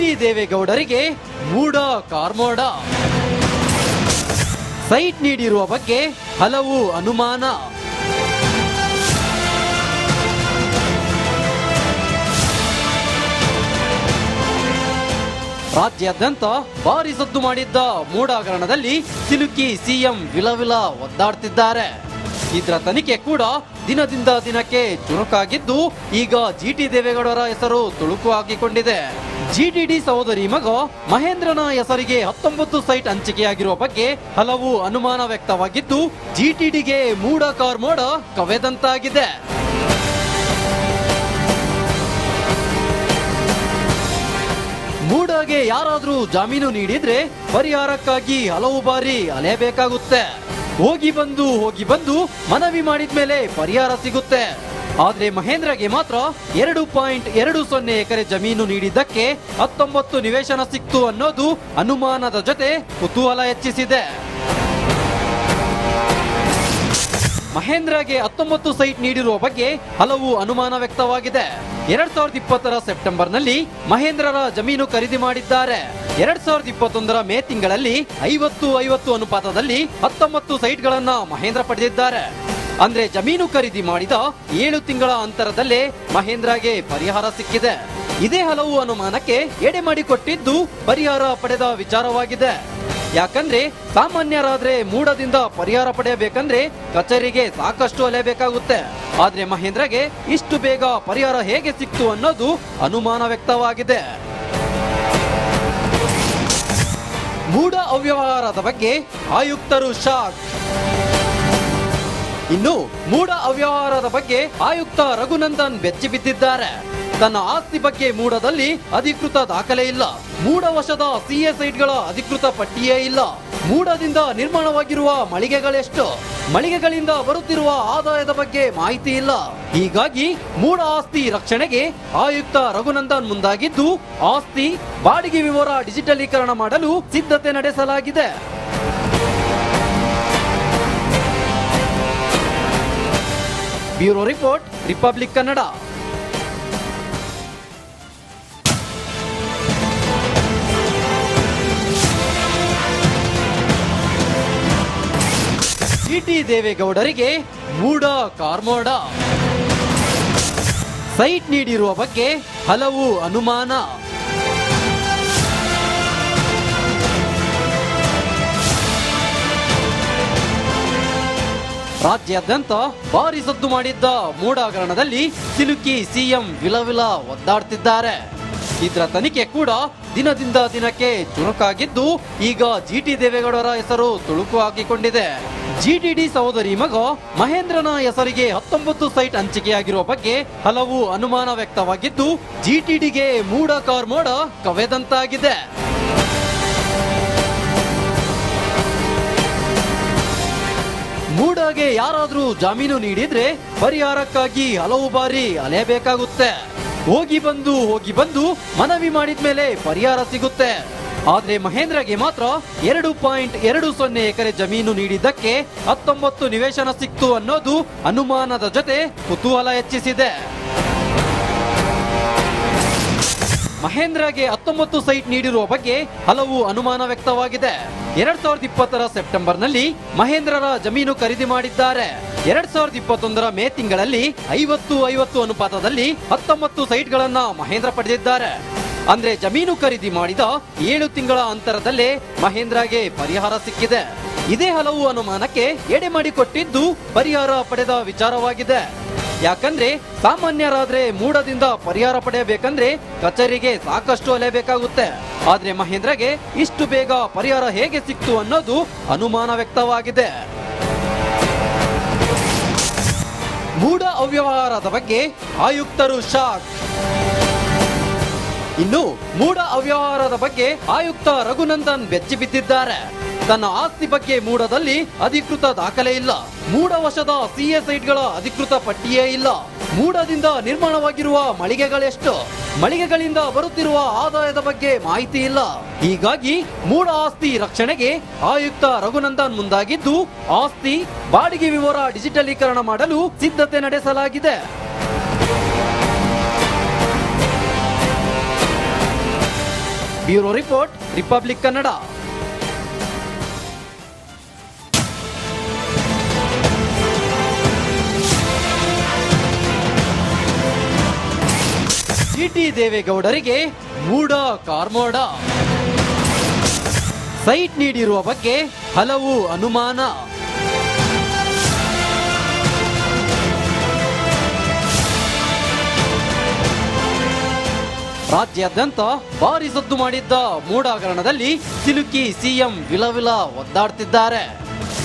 ಜಿಟಿ ದೇವೇಗೌಡರಿಗೆ ಮೂಡ ಕಾರ್ಮೋಡ. ಸೈಟ್ ನೀಡಿರುವ ಬಗ್ಗೆ ಹಲವು ಅನುಮಾನ. ರಾಜ್ಯಾದ್ಯಂತ ಭಾರಿ ಸದ್ದು ಮಾಡಿದ್ದ ಮೂಡಾಗರಣದಲ್ಲಿ ಸಿಲುಕಿ ಸಿಎಂ ವಿಲವಿಲ ಒದ್ದಾಡ್ತಿದ್ದಾರೆ. ಇದರ ತನಿಖೆ ಕೂಡ ದಿನದಿಂದ ದಿನಕ್ಕೆ ಚುರುಕಾಗಿದ್ದು ಈಗ ಜಿಟಿ ದೇವೇಗೌಡರ ಹೆಸರು ತುಳುಕು ಹಾಕಿಕೊಂಡಿದೆ. ಜಿಟಿಡಿ ಸಹೋದರಿ ಮಗ ಮಹೇಂದ್ರನ ಹೆಸರಿಗೆ ಹತ್ತೊಂಬತ್ತು ಸೈಟ್ ಹಂಚಿಕೆಯಾಗಿರುವ ಬಗ್ಗೆ ಹಲವು ಅನುಮಾನ ವ್ಯಕ್ತವಾಗಿದ್ದು ಜಿಟಿಡಿಗೆ ಮೂಡ ಕಾರ್ ಮೋಡ ಕವೆದಂತಾಗಿದೆ. ಮೂಡಾಗೆ ಯಾರಾದರೂ ಜಾಮೀನು ನೀಡಿದ್ರೆ ಪರಿಹಾರಕ್ಕಾಗಿ ಹಲವು ಬಾರಿ ಅಲೆಯಬೇಕಾಗುತ್ತೆ. ಹೋಗಿ ಬಂದು ಹೋಗಿ ಬಂದು ಮನವಿ ಮಾಡಿದ ಮೇಲೆ ಪರಿಹಾರ ಸಿಗುತ್ತೆ. ಆದ್ರೆ ಮಹೇಂದ್ರಗೆ ಮಾತ್ರ ಎರಡು ಪಾಯಿಂಟ್ ಎರಡು ಸೊನ್ನೆ ಎಕರೆ ಜಮೀನು ನೀಡಿದ್ದಕ್ಕೆ ಹತ್ತೊಂಬತ್ತು ನಿವೇಶನ ಸಿಕ್ತು ಅನ್ನೋದು ಅನುಮಾನದ ಜೊತೆ ಕುತೂಹಲ ಹೆಚ್ಚಿಸಿದೆ. ಮಹೇಂದ್ರಗೆ ಹತ್ತೊಂಬತ್ತು ಸೈಟ್ ನೀಡಿರುವ ಬಗ್ಗೆ ಹಲವು ಅನುಮಾನ ವ್ಯಕ್ತವಾಗಿದೆ. ಎರಡ್ ಸಾವಿರದ ಇಪ್ಪತ್ತರ ಸೆಪ್ಟೆಂಬರ್ನಲ್ಲಿ ಮಹೇಂದ್ರರ ಜಮೀನು ಖರೀದಿ ಮಾಡಿದ್ದಾರೆ. ಎರಡ್ ಸಾವಿರದ ಇಪ್ಪತ್ತೊಂದರ ಮೇ ತಿಂಗಳಲ್ಲಿ ಐವತ್ತು ಐವತ್ತು ಅನುಪಾತದಲ್ಲಿ ಹತ್ತೊಂಬತ್ತು ಸೈಟ್ಗಳನ್ನ ಮಹೇಂದ್ರ ಪಡೆದಿದ್ದಾರೆ. ಅಂದ್ರೆ ಜಮೀನು ಖರೀದಿ ಮಾಡಿದ ಏಳು ತಿಂಗಳ ಅಂತರದಲ್ಲೇ ಮಹೇಂದ್ರಗೆ ಪರಿಹಾರ ಸಿಕ್ಕಿದೆ. ಇದೇ ಹಲವು ಅನುಮಾನಕ್ಕೆ ಎಡೆ ಮಾಡಿಕೊಟ್ಟಿದ್ದು ಪರಿಹಾರ ಪಡೆದ ವಿಚಾರವಾಗಿದೆ. ಯಾಕಂದ್ರೆ ಸಾಮಾನ್ಯರಾದ್ರೆ ಮೂಡದಿಂದ ಪರಿಹಾರ ಪಡೆಯಬೇಕಂದ್ರೆ ಕಚೇರಿಗೆ ಸಾಕಷ್ಟು ಅಲೆಯಬೇಕಾಗುತ್ತೆ ಆದ್ರೆ ಮಹೇಂದ್ರಗೆ ಇಷ್ಟು ಬೇಗ ಪರಿಹಾರ ಹೇಗೆ ಸಿಕ್ತು ಅನ್ನೋದು ಅನುಮಾನ ವ್ಯಕ್ತವಾಗಿದೆ. ಮೂಡ ಅವ್ಯವಹಾರದ ಬಗ್ಗೆ ಆಯುಕ್ತರು ಶಾಕ್. ಇನ್ನು ಮೂಢ ಅವ್ಯವಹಾರದ ಬಗ್ಗೆ ಆಯುಕ್ತ ರಘುನಂದನ್ ಬೆಚ್ಚಿ ಬಿದ್ದಿದ್ದಾರೆ. ತನ್ನ ಆಸ್ತಿ ಬಗ್ಗೆ ಮೂಡದಲ್ಲಿ ಅಧಿಕೃತ ದಾಖಲೆ ಇಲ್ಲ. ಮೂಡ ವಶದ ಸಿಎಸ್ಐಟ್ಗಳ ಅಧಿಕೃತ ಪಟ್ಟಿಯೇ ಇಲ್ಲ. ಮೂಡದಿಂದ ನಿರ್ಮಾಣವಾಗಿರುವ ಮಳಿಗೆಗಳೆಷ್ಟು, ಮಳಿಗೆಗಳಿಂದ ಬರುತ್ತಿರುವ ಆದಾಯದ ಬಗ್ಗೆ ಮಾಹಿತಿ ಇಲ್ಲ. ಹೀಗಾಗಿ ಮೂಡ ಆಸ್ತಿ ರಕ್ಷಣೆಗೆ ಆಯುಕ್ತ ರಘುನಂದನ್ ಮುಂದಾಗಿದ್ದು, ಆಸ್ತಿ ಬಾಡಿಗೆ ವಿವರ ಡಿಜಿಟಲೀಕರಣ ಮಾಡಲು ಸಿದ್ಧತೆ ನಡೆಸಲಾಗಿದೆ. Bureau report, Republic Kannada. GT ದೇವೇಗೌಡರಿಗೆ MUDA ಕಾರ್ಮೋಡ. ಸೈಟ್ ನೀಡಿರುವ ಬಗ್ಗೆ ಹಲವು ಅನುಮಾನ. ರಾಜ್ಯಾದ್ಯಂತ ಭಾರಿ ಸದ್ದು ಮಾಡಿದ್ದ ಮೂಡಾಗರಣದಲ್ಲಿ ಸಿಲುಕಿ ಸಿಎಂ ವಿಲವಿಲ ಒದ್ದಾಡ್ತಿದ್ದಾರೆ. ಇದರ ತನಿಖೆ ಕೂಡ ದಿನದಿಂದ ದಿನಕ್ಕೆ ಚುರುಕಾಗಿದ್ದು ಈಗ ಜಿಟಿ ದೇವೇಗೌಡರ ಹೆಸರು ತುಳುಕು ಹಾಕಿಕೊಂಡಿದೆ. ಜಿಟಿಡಿ ಸಹೋದರಿ ಮಗ ಮಹೇಂದ್ರನ ಹೆಸರಿಗೆ ಹತ್ತೊಂಬತ್ತು ಸೈಟ್ ಹಂಚಿಕೆಯಾಗಿರುವ ಬಗ್ಗೆ ಹಲವು ಅನುಮಾನ ವ್ಯಕ್ತವಾಗಿದ್ದು ಜಿಟಿಡಿಗೆ ಮೂಡ ಕಾರ್ ಮೋಡ ಕವೆದಂತಾಗಿದೆ. ಮೂಡಾಗೆ ಯಾರಾದರೂ ಜಾಮೀನು ನೀಡಿದ್ರೆ ಪರಿಹಾರಕ್ಕಾಗಿ ಹಲವು ಬಾರಿ ಅಲೆಯಬೇಕಾಗುತ್ತೆ. ಹೋಗಿ ಬಂದು ಹೋಗಿ ಬಂದು ಮನವಿ ಮಾಡಿದ್ಮೇಲೆ ಪರಿಹಾರ ಸಿಗುತ್ತೆ. ಆದ್ರೆ ಮಹೇಂದ್ರಗೆ ಮಾತ್ರ ಎರಡು ಪಾಯಿಂಟ್ ಎರಡು ಸೊನ್ನೆ ಎಕರೆ ಜಮೀನು ನೀಡಿದ್ದಕ್ಕೆ ಹತ್ತೊಂಬತ್ತು ನಿವೇಶನ ಸಿಕ್ತು ಅನ್ನೋದು ಅನುಮಾನದ ಜೊತೆ ಕುತೂಹಲ ಹೆಚ್ಚಿಸಿದೆ. ಮಹೇಂದ್ರಗೆ ಹತ್ತೊಂಬತ್ತು ಸೈಟ್ ನೀಡಿರುವ ಬಗ್ಗೆ ಹಲವು ಅನುಮಾನ ವ್ಯಕ್ತವಾಗಿದೆ. ಎರಡ್ ಸಾವಿರದ ಇಪ್ಪತ್ತರ ಸೆಪ್ಟೆಂಬರ್ನಲ್ಲಿ ಮಹೇಂದ್ರರ ಜಮೀನು ಖರೀದಿ ಮಾಡಿದ್ದಾರೆ. ಎರಡ್ ಸಾವಿರದ ಇಪ್ಪತ್ತೊಂದರ ಮೇ ತಿಂಗಳಲ್ಲಿ ಐವತ್ತು ಐವತ್ತು ಅನುಪಾತದಲ್ಲಿ ಹತ್ತೊಂಬತ್ತು ಸೈಟ್ಗಳನ್ನ ಮಹೇಂದ್ರ ಪಡೆದಿದ್ದಾರೆ. ಅಂದ್ರೆ ಜಮೀನು ಖರೀದಿ ಮಾಡಿದ ಏಳು ತಿಂಗಳ ಅಂತರದಲ್ಲೇ ಮಹೇಂದ್ರಗೆ ಪರಿಹಾರ ಸಿಕ್ಕಿದೆ. ಇದೇ ಹಲವು ಅನುಮಾನಕ್ಕೆ ಎಡೆ ಮಾಡಿಕೊಟ್ಟಿದ್ದು ಪರಿಹಾರ ಪಡೆದ ವಿಚಾರವಾಗಿದೆ. ಯಾಕಂದ್ರೆ ಸಾಮಾನ್ಯರಾದ್ರೆ ಮೂಡದಿಂದ ಪರಿಹಾರ ಪಡೆಯಬೇಕಂದ್ರೆ ಕಚೇರಿಗೆ ಸಾಕಷ್ಟು ಅಲೆಯಬೇಕಾಗುತ್ತೆ ಆದ್ರೆ ಮಹೇಂದ್ರಗೆ ಇಷ್ಟು ಬೇಗ ಪರಿಹಾರ ಹೇಗೆ ಸಿಕ್ತು ಅನ್ನೋದು ಅನುಮಾನ ವ್ಯಕ್ತವಾಗಿದೆ. ಮೂಡ ಅವ್ಯವಹಾರದ ಬಗ್ಗೆ ಆಯುಕ್ತರು ಶಾಕ್. ಇನ್ನು ಮೂಡ ಅವ್ಯವಹಾರದ ಬಗ್ಗೆ ಆಯುಕ್ತ ರಘುನಂದನ್ ಬೆಚ್ಚಿ ಬಿದ್ದಿದ್ದಾರೆ. ತನ್ನ ಆಸ್ತಿ ಬಗ್ಗೆ ಮೂಡದಲ್ಲಿ ಅಧಿಕೃತ ದಾಖಲೆ ಇಲ್ಲ. ಮೂಡ ವಶದ ಸಿಎಸ್ಐಟ್ಗಳ ಅಧಿಕೃತ ಪಟ್ಟಿಯೇ ಇಲ್ಲ. ಮೂಡದಿಂದ ನಿರ್ಮಾಣವಾಗಿರುವ ಮಳಿಗೆಗಳೆಷ್ಟು? ಮಳಿಗೆಗಳಿಂದ ಬರುತ್ತಿರುವ ಆದಾಯದ ಬಗ್ಗೆ ಮಾಹಿತಿ ಇಲ್ಲ. ಹೀಗಾಗಿ ಮೂಡ ಆಸ್ತಿ ರಕ್ಷಣೆಗೆ ಆಯುಕ್ತ ರಘುನಂದನ್ ಮುಂದಾಗಿದ್ದು, ಆಸ್ತಿ, ಬಾಡಿಗೆ ವಿವರ ಡಿಜಿಟಲೀಕರಣ ಮಾಡಲು ಸಿದ್ಧತೆ ನಡೆಸಲಾಗಿದೆ. Bureau report Republic Kannada GT ದೇವೇಗೌಡರಿಗೆ MUDA ಕಾರ್ಮೋಡ. ಸೈಟ್ ನೀಡಿರುವ ಬಗ್ಗೆ ಹಲವು ಅನುಮಾನ. ರಾಜ್ಯಾದ್ಯಂತ ಭಾರಿ ಸದ್ದು ಮಾಡಿದ್ದ ಮೂಡಾಗರಣದಲ್ಲಿ ಸಿಲುಕಿ ಸಿಎಂ ವಿಲವಿಲ ಒದ್ದಾಡ್ತಿದ್ದಾರೆ.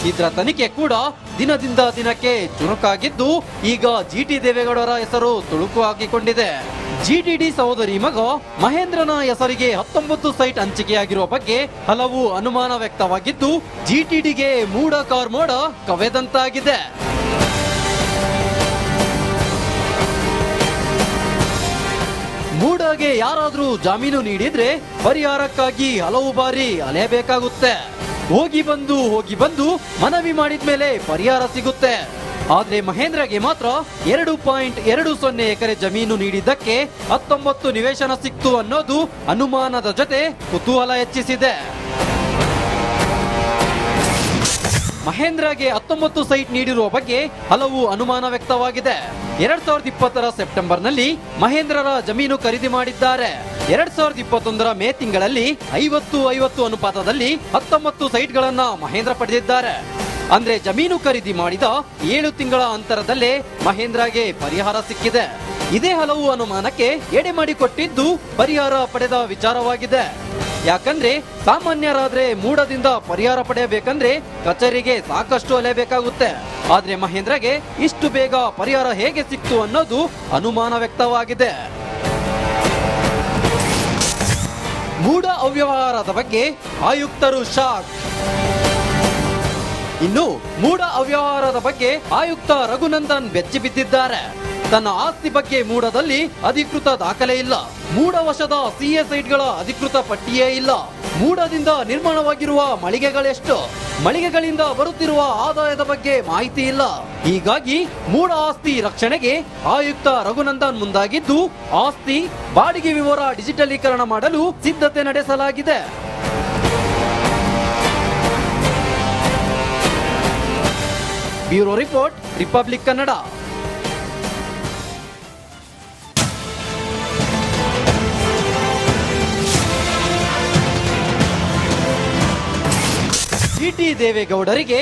ಇದರ ತನಿಖೆ ಕೂಡ ದಿನದಿಂದ ದಿನಕ್ಕೆ ಚುರುಕಾಗಿದ್ದು, ಈಗ ಜಿಟಿ ದೇವೇಗೌಡರ ಹೆಸರು ತುಳುಕು ಹಾಕಿಕೊಂಡಿದೆ. ಜಿಟಿಡಿ ಸಹೋದರಿ ಮಗ ಮಹೇಂದ್ರನ ಹೆಸರಿಗೆ ಹತ್ತೊಂಬತ್ತು ಸೈಟ್ ಹಂಚಿಕೆಯಾಗಿರುವ ಬಗ್ಗೆ ಹಲವು ಅನುಮಾನ ವ್ಯಕ್ತವಾಗಿದ್ದು ಜಿಟಿಡಿಗೆ ಮೂಡ ಕಾರ್ ಮೋಡ ಕವೆದಂತಾಗಿದೆ. ಮೂಡಾಗೆ ಯಾರಾದರೂ ಜಾಮೀನು ನೀಡಿದ್ರೆ ಪರಿಹಾರಕ್ಕಾಗಿ ಹಲವು ಬಾರಿ ಅಲೆಯಬೇಕಾಗುತ್ತೆ. ಹೋಗಿ ಬಂದು ಹೋಗಿ ಬಂದು ಮನವಿ ಮಾಡಿದ್ಮೇಲೆ ಪರಿಹಾರ ಸಿಗುತ್ತೆ. ಆದ್ರೆ ಮಹೇಂದ್ರಗೆ ಮಾತ್ರ ಎರಡು ಪಾಯಿಂಟ್ ಎರಡು ಸೊನ್ನೆ ಎಕರೆ ಜಮೀನು ನೀಡಿದ್ದಕ್ಕೆ ಹತ್ತೊಂಬತ್ತು ನಿವೇಶನ ಸಿಕ್ತು ಅನ್ನೋದು ಅನುಮಾನದ ಜೊತೆ ಕುತೂಹಲ ಹೆಚ್ಚಿಸಿದೆ. ಮಹೇಂದ್ರಗೆ ಹತ್ತೊಂಬತ್ತು ಸೈಟ್ ನೀಡಿರುವ ಬಗ್ಗೆ ಹಲವು ಅನುಮಾನ ವ್ಯಕ್ತವಾಗಿದೆ. ಎರಡ್ ಸಾವಿರದ ಇಪ್ಪತ್ತರ ಸೆಪ್ಟೆಂಬರ್ನಲ್ಲಿ ಮಹೇಂದ್ರರ ಜಮೀನು ಖರೀದಿ ಮಾಡಿದ್ದಾರೆ. ಎರಡ್ ಸಾವಿರದ ಇಪ್ಪತ್ತೊಂದರ ಮೇ ತಿಂಗಳಲ್ಲಿ ಐವತ್ತು ಐವತ್ತು ಅನುಪಾತದಲ್ಲಿ ಹತ್ತೊಂಬತ್ತು ಸೈಟ್ಗಳನ್ನ ಮಹೇಂದ್ರ ಪಡೆದಿದ್ದಾರೆ. ಅಂದ್ರೆ ಜಮೀನು ಖರೀದಿ ಮಾಡಿದ ಏಳು ತಿಂಗಳ ಅಂತರದಲ್ಲೇ ಮಹೇಂದ್ರಗೆ ಪರಿಹಾರ ಸಿಕ್ಕಿದೆ. ಇದೇ ಹಲವು ಅನುಮಾನಕ್ಕೆ ಎಡೆ ಮಾಡಿಕೊಟ್ಟಿದ್ದು ಪರಿಹಾರ ಪಡೆದ ವಿಚಾರವಾಗಿದೆ. ಯಾಕಂದ್ರೆ ಸಾಮಾನ್ಯರಾದ್ರೆ ಮೂಡದಿಂದ ಪರಿಹಾರ ಪಡೆಯಬೇಕಂದ್ರೆ ಕಚೇರಿಗೆ ಸಾಕಷ್ಟು ಅಲೆಯಬೇಕಾಗುತ್ತೆ ಆದ್ರೆ ಮಹೇಂದ್ರಗೆ ಇಷ್ಟು ಬೇಗ ಪರಿಹಾರ ಹೇಗೆ ಸಿಕ್ತು ಅನ್ನೋದು ಅನುಮಾನ ವ್ಯಕ್ತವಾಗಿದೆ. ಮೂಡ ಅವ್ಯವಹಾರದ ಬಗ್ಗೆ ಆಯುಕ್ತರು ಶಾಕ್. ಇನ್ನು ಮೂಡ ಅವ್ಯವಹಾರದ ಬಗ್ಗೆ ಆಯುಕ್ತ ರಘುನಂದನ್ ಬೆಚ್ಚಿ ಬಿದ್ದಿದ್ದಾರೆ. ತನ್ನ ಆಸ್ತಿ ಬಗ್ಗೆ ಮೂಡದಲ್ಲಿ ಅಧಿಕೃತ ದಾಖಲೆ ಇಲ್ಲ. ಮೂಡ ವಶದ ಸಿಎಸ್ಐಟ್ಗಳ ಅಧಿಕೃತ ಪಟ್ಟಿಯೇ ಇಲ್ಲ. ಮೂಡದಿಂದ ನಿರ್ಮಾಣವಾಗಿರುವ ಮಳಿಗೆಗಳೆಷ್ಟು? ಮಳಿಗೆಗಳಿಂದ ಬರುತ್ತಿರುವ ಆದಾಯದ ಬಗ್ಗೆ ಮಾಹಿತಿ ಇಲ್ಲ. ಹೀಗಾಗಿ ಮೂಡ ಆಸ್ತಿ ರಕ್ಷಣೆಗೆ ಆಯುಕ್ತ ರಘುನಂದನ್ ಮುಂದಾಗಿದ್ದು, ಆಸ್ತಿ, ಬಾಡಿಗೆ ವಿವರ ಡಿಜಿಟಲೀಕರಣ ಮಾಡಲು ಸಿದ್ಧತೆ ನಡೆಸಲಾಗಿದೆ. Bureau report, Republic Kannada. GT ದೇವೇಗೌಡರಿಗೆ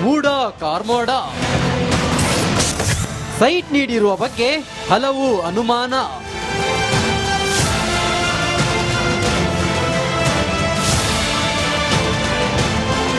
MUDA ಕಾರ್ಮೋಡ. ಸೈಟ್ ನೀಡಿರುವ ಬಗ್ಗೆ ಹಲವು ಅನುಮಾನ.